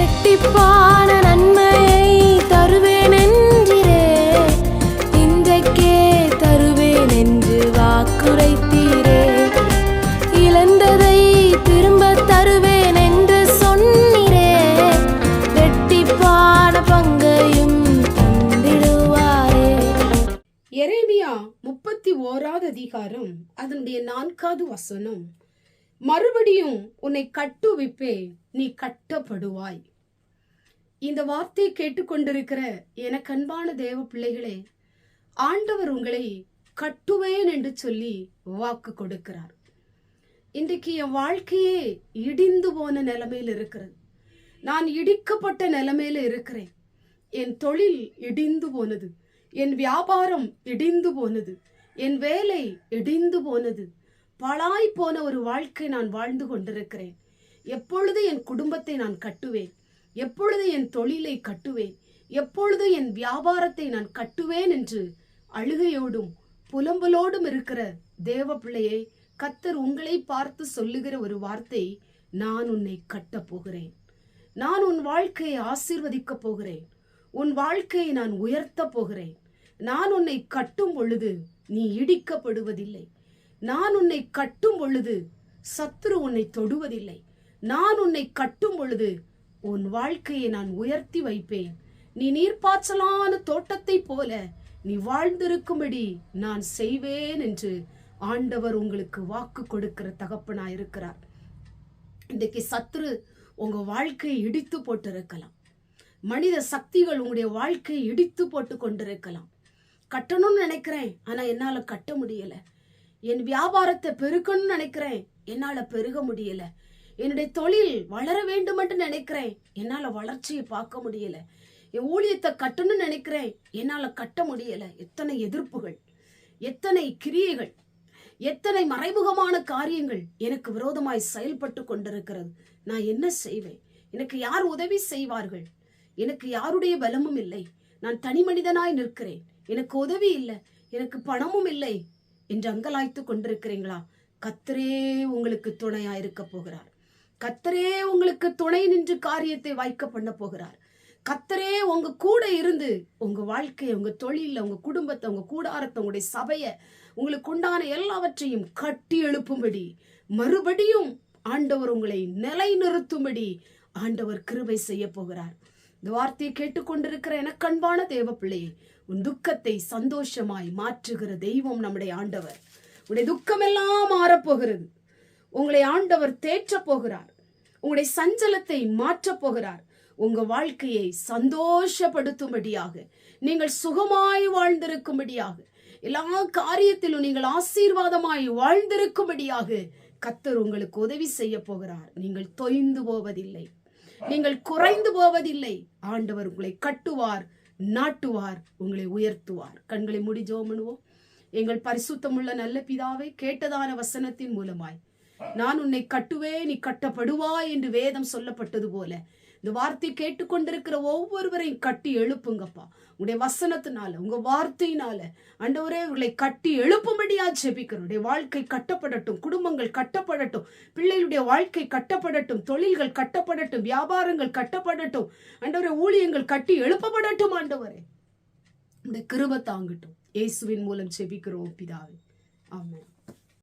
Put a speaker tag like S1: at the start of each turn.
S1: இரட்டிப்பான நன்மையை தருவேன் என்றிரே இன்றைக்கே தருவேன் என்று வாக்குரைத்தீரே. இழந்ததை திரும்ப தருவேன் என்று சொன்னீரே. இரட்டிப்பான பங்கையும் தந்திடுவாரே.
S2: எரேமியா முப்பத்தி ஓராவது அதிகாரம் அதனுடைய நான்காவது வசனம். மறுபடியும் உன்னை கட்டுவிப்பே நீ கட்டப்படுவாய். இந்த வார்த்தையை கேட்டுக்கொண்டிருக்கிற எனக்கு அன்பான தேவ பிள்ளைகளே ஆண்டவர் உங்களை கட்டுவேன் என்று சொல்லி வாக்கு கொடுக்கிறார். இன்றைக்கு என் வாழ்க்கையே இடிந்து போன நிலைமையில் இருக்கிறது. நான் இடிக்கப்பட்ட நிலைமையில இருக்கிறேன். என் தொழில் இடிந்து போனது. என் வியாபாரம் இடிந்து போனது. என் வேலை இடிந்து போனது. பாழாய் போன ஒரு வாழ்க்கை நான் வாழ்ந்து கொண்டிருக்கிறேன். எப்பொழுது என் குடும்பத்தை நான் கட்டுவேன்? எப்பொழுது என் தொழிலை கட்டுவேன்? எப்பொழுது என் வியாபாரத்தை நான் கட்டுவேன் என்று அழுகையோடும் புலம்பலோடும் இருக்கிற தேவ பிள்ளையை கத்தர் உங்களை பார்த்து சொல்லுகிற ஒரு வார்த்தை நான் உன்னை கட்டப் போகிறேன். நான் உன் வாழ்க்கையை ஆசீர்வதிக்கப் போகிறேன். உன் வாழ்க்கையை நான் உயர்த்தப் போகிறேன். நான் உன்னை கட்டும் பொழுது நீ இடிக்கப்படுவதில்லை. நான் உன்னை கட்டும் பொழுது சத்துரு உன்னை தொடுவதில்லை. நான் உன்னை கட்டும் பொழுது உன் வாழ்க்கையை நான் உயர்த்தி வைப்பேன். நீ நீர்ப்பாய்ச்சலான தோட்டத்தைப் போல நீ வாழ்ந்திருக்கும்படி நான் செய்வேன் என்று ஆண்டவர் உங்களுக்கு வாக்கு கொடுக்கிற தகப்பனாயிருக்கிறார். இன்றைக்கு சத்துரு உங்க வாழ்க்கையை இடித்து போட்டிருக்கலாம். மனித சக்திகள் உங்களுடைய வாழ்க்கையை இடித்து போட்டு கொண்டிருக்கலாம். கட்டணும்னு நினைக்கிறேன் ஆனா என்னால கட்ட முடியலை. என் வியாபாரத்தை பெருக்கணும்னு நினைக்கிறேன். என்னால பெருக முடியல. என்னுடைய தொழில் வளர வேண்டும் என்று நினைக்கிறேன். என்னால வளர்ச்சியை பார்க்க முடியல. என் ஊழியத்தை கட்டணும்னு நினைக்கிறேன். என்னால கட்ட முடியல. எத்தனை எதிர்ப்புகள். எத்தனை கிரியைகள். எத்தனை மறைமுகமான காரியங்கள் எனக்கு விரோதமாய் செயல்பட்டு கொண்டிருக்கிறது. நான் என்ன செய்வேன்? எனக்கு யார் உதவி செய்வார்கள்? எனக்கு யாருடைய பலமும் இல்லை. நான் தனி மனிதனாய் நிற்கிறேன். எனக்கு உதவி இல்லை. எனக்கு பணமும் இல்லை. என்று அங்கலாய்த்து கொண்டிருக்கிறீங்களா? கத்தரே உங்களுக்கு துணையா இருக்க போகிறார். கத்தரே உங்களுக்கு துணை நின்று காரியத்தை வாய்க்க பண்ண போகிறார். கத்தரே உங்க கூட இருந்து உங்க வாழ்க்கையை உங்க தொழில உங்க குடும்பத்தை உங்க கூடாரத்தை உங்களுடைய சபையை உங்களுக்கு உண்டான எல்லாவற்றையும் கட்டி எழுப்பும்படி மறுபடியும் ஆண்டவர் உங்களை நிலைநிறுத்தும்படி ஆண்டவர் கிருபை செய்ய போகிறார். இந்த வார்த்தையை கேட்டுக்கொண்டிருக்கிற எனக்கு அன்பான தேவ பிள்ளையே உன் துக்கத்தை சந்தோஷமாய் மாற்றுகிற தெய்வம் நம்முடைய ஆண்டவர். உடைய துக்கமெல்லாம் மாறப்போகிறது. உங்களை ஆண்டவர் தேற்றப் போகிறார். உங்களுடைய சஞ்சலத்தை மாற்றப் போகிறார். உங்க வாழ்க்கையை சந்தோஷப்படுத்தும்படியாக நீங்கள் சுகமாய் வாழ்ந்திருக்கும்படியாக எல்லா காரியத்திலும் நீங்கள் ஆசீர்வாதமாய் வாழ்ந்திருக்கும்படியாக கத்தர் உங்களுக்கு உதவி செய்ய போகிறார். நீங்கள் தொய்ந்து போவதில்லை. நீங்கள் குறைந்து போவதில்லை. ஆண்டவர் உங்களை கட்டுவார் நாட்டுவார் உங்களை உயர்த்துவார். கண்களை முடி எங்கள் பரிசுத்தமுள்ள நல்ல பிதாவை கேட்டதான வசனத்தின் மூலமாய் நான் உன்னை கட்டுவேன் நீ கட்டப்படுவாய் என்று வேதம் சொல்லப்பட்டது போல இந்த வார்த்தை கேட்டுக்கொண்டிருக்கிற ஒவ்வொருவரையும் கட்டி எழுப்புங்கப்பா. உங்களுடைய வசனத்தினால உங்க வார்த்தையினால அண்டவரே உங்களை கட்டி எழுப்பும்படியா ஜெபிக்கிறோம். உடைய வாழ்க்கை கட்டப்படட்டும் குடும்பங்கள் கட்டப்படட்டும் பிள்ளைகளுடைய வாழ்க்கை கட்டப்படட்டும் தொழில்கள் கட்டப்படட்டும் வியாபாரங்கள் கட்டப்படட்டும். அண்டவரே ஊழியங்கள் கட்டி எழுப்பப்படட்டும் ஆண்டவரே. இந்த கிருப தாங்கட்டும். இயேசுவின் மூலம் ஜெபிக்கிறோம் பிதாவே. ஆமாம்